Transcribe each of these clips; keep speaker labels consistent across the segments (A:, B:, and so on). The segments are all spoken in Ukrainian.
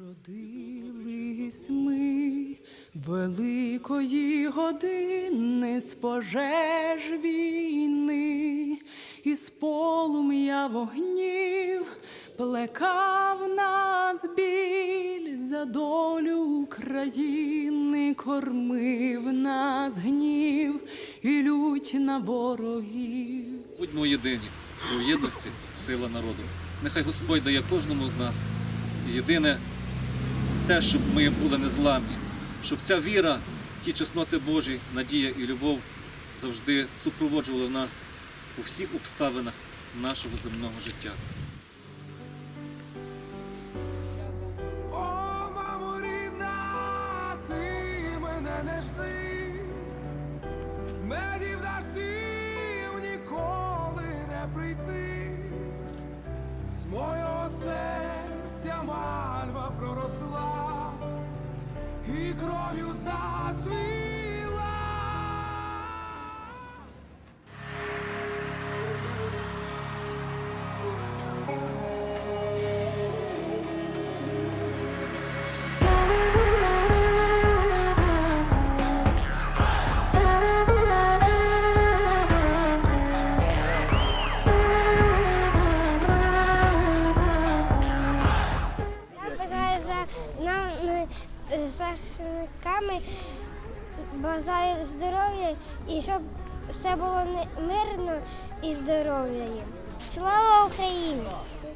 A: Родились ми великої години з пожеж війни, із полум'я вогнів плекав нас біль за долю України, кормив нас гнів і лють на ворогів.
B: Будьмо єдині у єдності сила народу. Нехай Господь дає кожному з нас єдине те, щоб ми були незламні, щоб ця віра, ті чесноти Божі, надія і любов завжди супроводжували нас у всіх обставинах нашого земного життя.
C: І кров'ю зацвіла.
D: Бажаю здоров'я і щоб все було мирно і здоров'я їм. Слава Україні!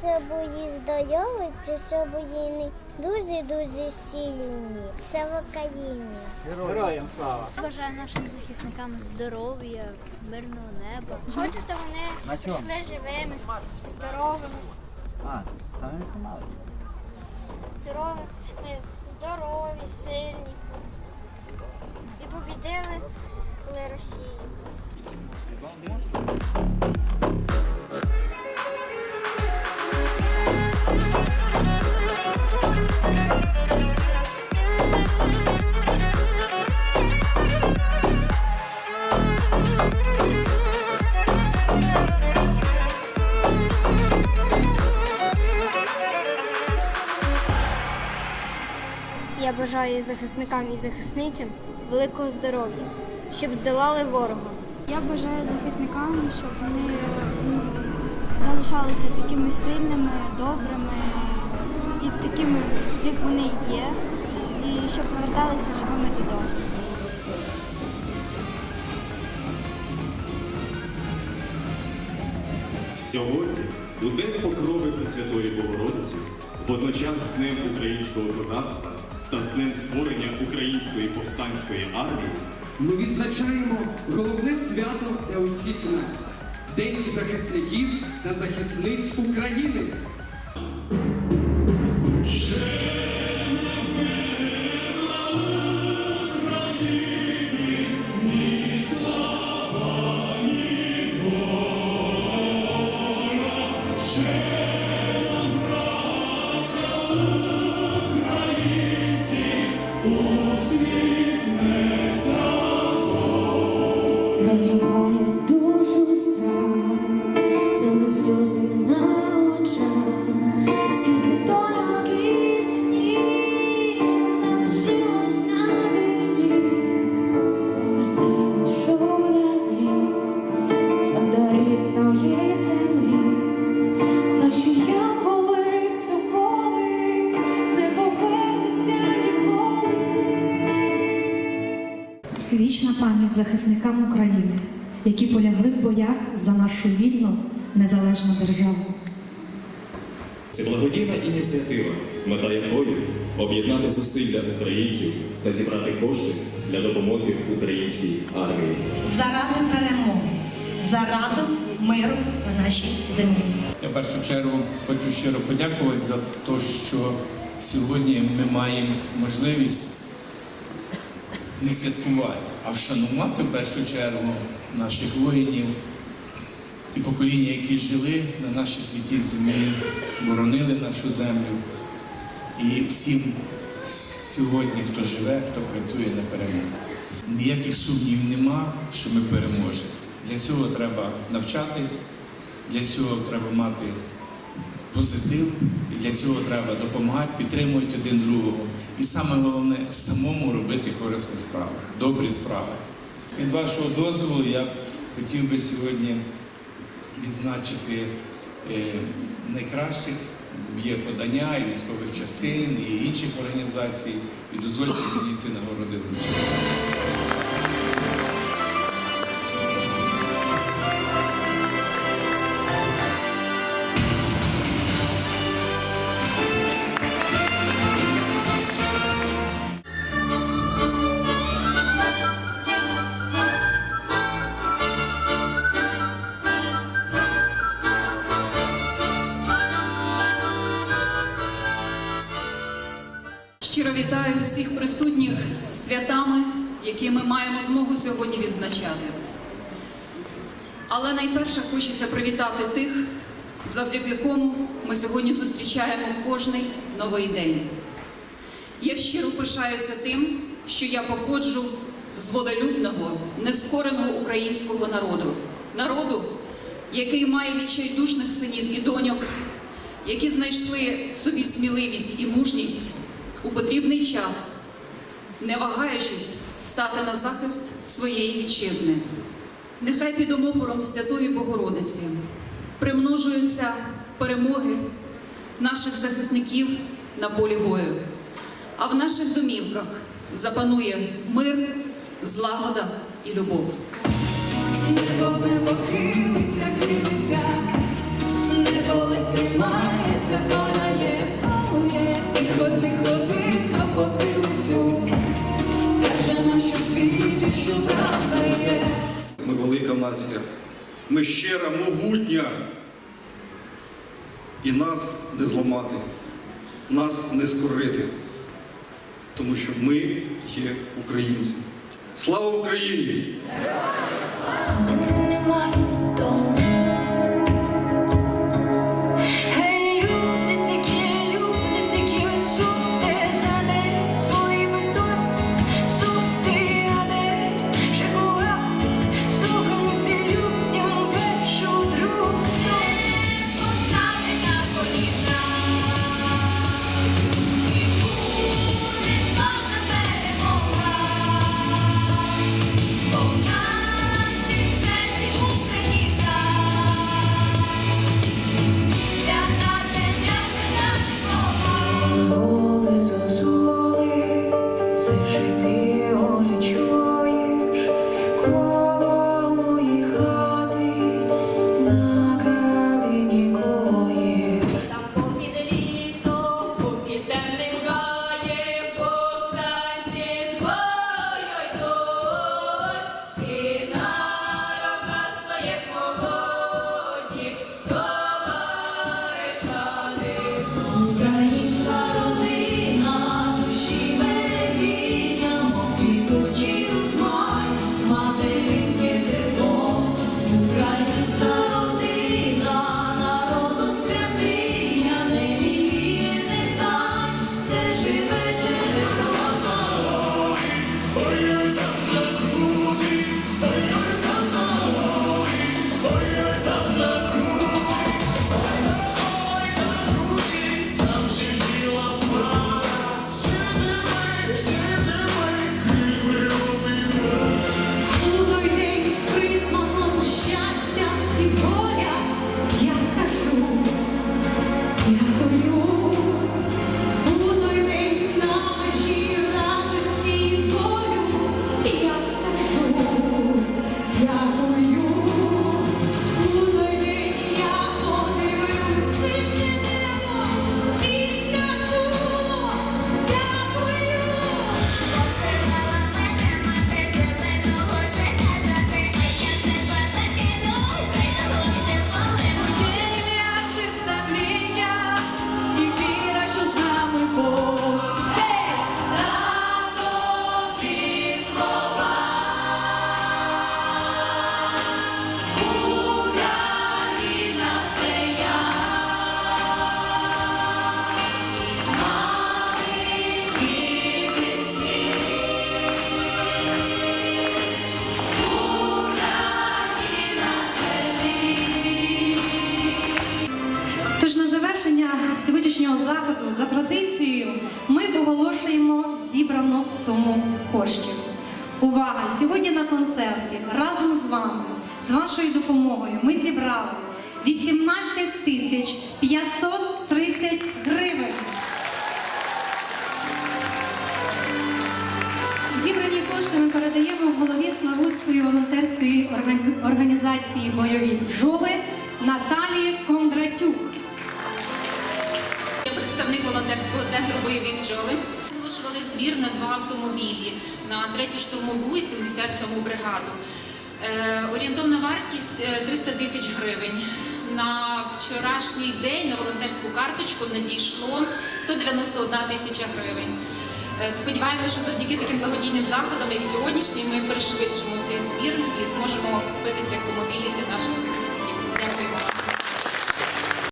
D: Щоб бої здорові, щоб бої дуже-дуже сильні. Все в Україні.
E: Бажаю нашим захисникам здоров'я, мирного неба.
D: Хочу, щоб вони пішли живими, здоровими. Здорові, ми здорові, сильні.
E: Бажаю захисникам і захисницям великого здоров'я, щоб здолали ворога.
F: Я бажаю захисникам, щоб вони ну, залишалися такими сильними, добрими і такими, як вони є, і щоб поверталися живими додому.
G: Сьогодні, у День покрови Пресвятої Богородиці, водночас з Днем українського козацтва та з ним створення української повстанської армії,
H: Ми відзначаємо головне свято для усіх нас День захисників та захисниць України.
I: Захисникам України, які полягли в боях за нашу вільну незалежну державу.
G: це благодійна ініціатива, мета якої об'єднати зусилля українців та зібрати кошти для допомоги українській армії.
I: Заради перемоги, заради миру на нашій землі.
J: Я в першу чергу хочу щиро подякувати за те, що сьогодні ми маємо можливість не святкувати, а вшанувати в першу чергу наших воїнів, ті покоління, які жили на нашій святій землі, боронили нашу землю. І всім сьогодні, хто живе, хто працює на перемогу. Ніяких сумнівів нема, що ми переможемо. Для цього треба навчатись, для цього треба мати позитив, і для цього треба допомагати, підтримувати один другого. І саме головне самому робити корисні справи, добрі справи. І з вашого дозволу я хотів би сьогодні відзначити е, найкращих. Є подання і військових частин, і інших організацій. І дозвольте мені ці нагороди вручити.
K: Вітаю всіх присутніх з святами, які ми маємо змогу сьогодні відзначати. Але найперше хочеться привітати тих, завдяки кому ми сьогодні зустрічаємо кожний новий день. Я щиро пишаюся тим, що я походжу з волелюбного, нескореного українського народу, народу, який має відчайдушних синів і доньок, які знайшли в собі сміливість і мужність у потрібний час, не вагаючись стати на захист своєї вітчизни. Нехай під омофором Святої Богородиці примножуються перемоги наших захисників на полі бою, а в наших домівках запанує мир, злагода і любов.
L: Небо небо хилиться,
M: Ми велика нація. Ми щира, могутня. І нас не зламати, нас не скорити. Тому що ми є українці. Слава Україні!
N: Оголошуємо зібрану суму коштів. Увага! Сьогодні на концерті разом з вами, з вашою допомогою, ми зібрали 18 тисяч 530 гривень. Зібрані кошти ми передаємо голові Славутської волонтерської організації Бойові бджоли Наталії Кондратюк.
O: Представник волонтерського центру бойові бджоли. Оголошували збір на два автомобілі на третю штурмову і 77-му бригаду. Е, орієнтовна вартість е, 300 тисяч гривень. На вчорашній день на волонтерську карточку надійшло 191 тисяча гривень. Е, Сподіваємося, що завдяки таким благодійним заходам, як сьогоднішній, ми перешвидшимо цей збір і зможемо купити ці автомобілі для наших захисників.